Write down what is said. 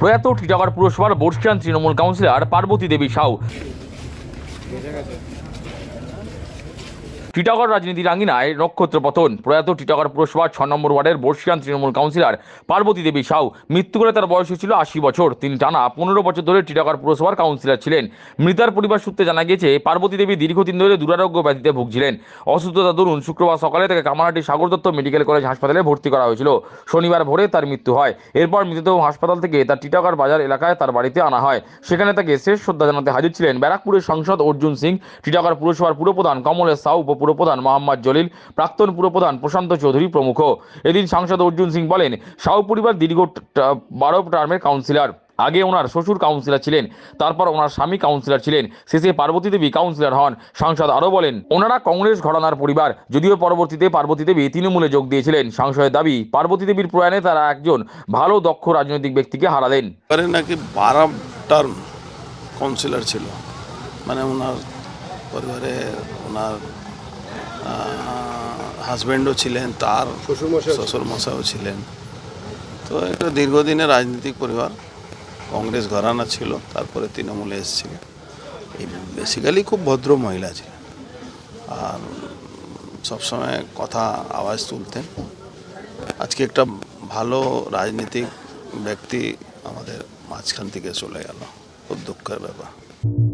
প্রয়াত টিটাগড় পুরসভার বর্ষিয়ান তৃণমূল কাউন্সিলর পার্বতী দেবী সাউ টিটাগড় রাজনীতির আঙ্গিনায় নক্ষত্র পতন। প্রয়াত টিটাগড় পুরসভার ছ নম্বর ওয়ার্ডের বর্ষিয়ান তৃণমূল কাউন্সিলর পার্বতী দেবী সাউ। মৃত্যু করে তার বয়স ছিল আশি বছর। তিনি টানা পনেরো বছর ধরে টিটাগড় পুরসভার কাউন্সিলর ছিলেন। মৃতার পরিবার সূত্রে জানা গিয়েছে, পার্বতী দেবী দীর্ঘদিন ধরে দুরারোগ্য ব্যাধিতে ভুগছিলেন। অসুস্থতা দরুন শুক্রবার সকালে তাকে কামারহাটি সাগর দত্ত মেডিকেল কলেজ হাসপাতালে ভর্তি করা হয়েছিল। শনিবার ভোরে তার মৃত্যু হয়। এরপর মৃতদেহ হাসপাতাল থেকে তার টিটাগড় বাজার এলাকায় তার বাড়িতে আনা হয়। সেখানে তাকে শেষ শ্রদ্ধা জানাতে হাজির ছিলেন ব্যারাকপুরের সাংসদ অর্জুন সিং। টিটাগড় পুরসভার পুরপ্রধান কমলেশ সাউ উপপুরপ্রধান মোহাম্মদ জলিল, প্রাক্তন পুরপ্রধান প্রশান্ত চৌধুরী প্রমুখ। এদিন সাংসদ অর্জুন সিং বলেন সাউ পরিবার দীর্ঘ বারো টার্মের কাউন্সিলর আগে ওনার শ্বশুর কাউন্সিলর ছিলেন, তারপর ওনার স্বামী কাউন্সিলর ছিলেন, শেষে পার্বতী দেবী কাউন্সিলর হন। সাংসদ আরও বলেন, ওনারা কংগ্রেস ঘরানার পরিবার, যদিও পরবর্তীতে পার্বতী দেবী তৃণমূলে যোগ দিয়েছিলেন। সাংসদের দাবি, পার্বতী দেবীর প্রয়াণে তারা একজন ভালো, দক্ষ রাজনৈতিক ব্যক্তিকে হারালেন নাকি বারো টার্ম কাউন্সিলর ছিল। মানে ওনার পরিবারে ওনার হাজব্যান্ডও ছিলেন তার শ্বশুর মশাও ছিলেন। তো একটা দীর্ঘদিনের রাজনৈতিক পরিবার। কংগ্রেস ঘরানা ছিল তারপরে তৃণমূলে এসেছিল। এই বেসিক্যালি খুব ভদ্র মহিলা ছিলেন। আর সবসময় কথা আওয়াজ তুলতেন। আজকে একটা ভালো রাজনীতিক ব্যক্তি আমাদের মাঝখান থেকে চলে গেল। খুব দুঃখের ব্যাপার।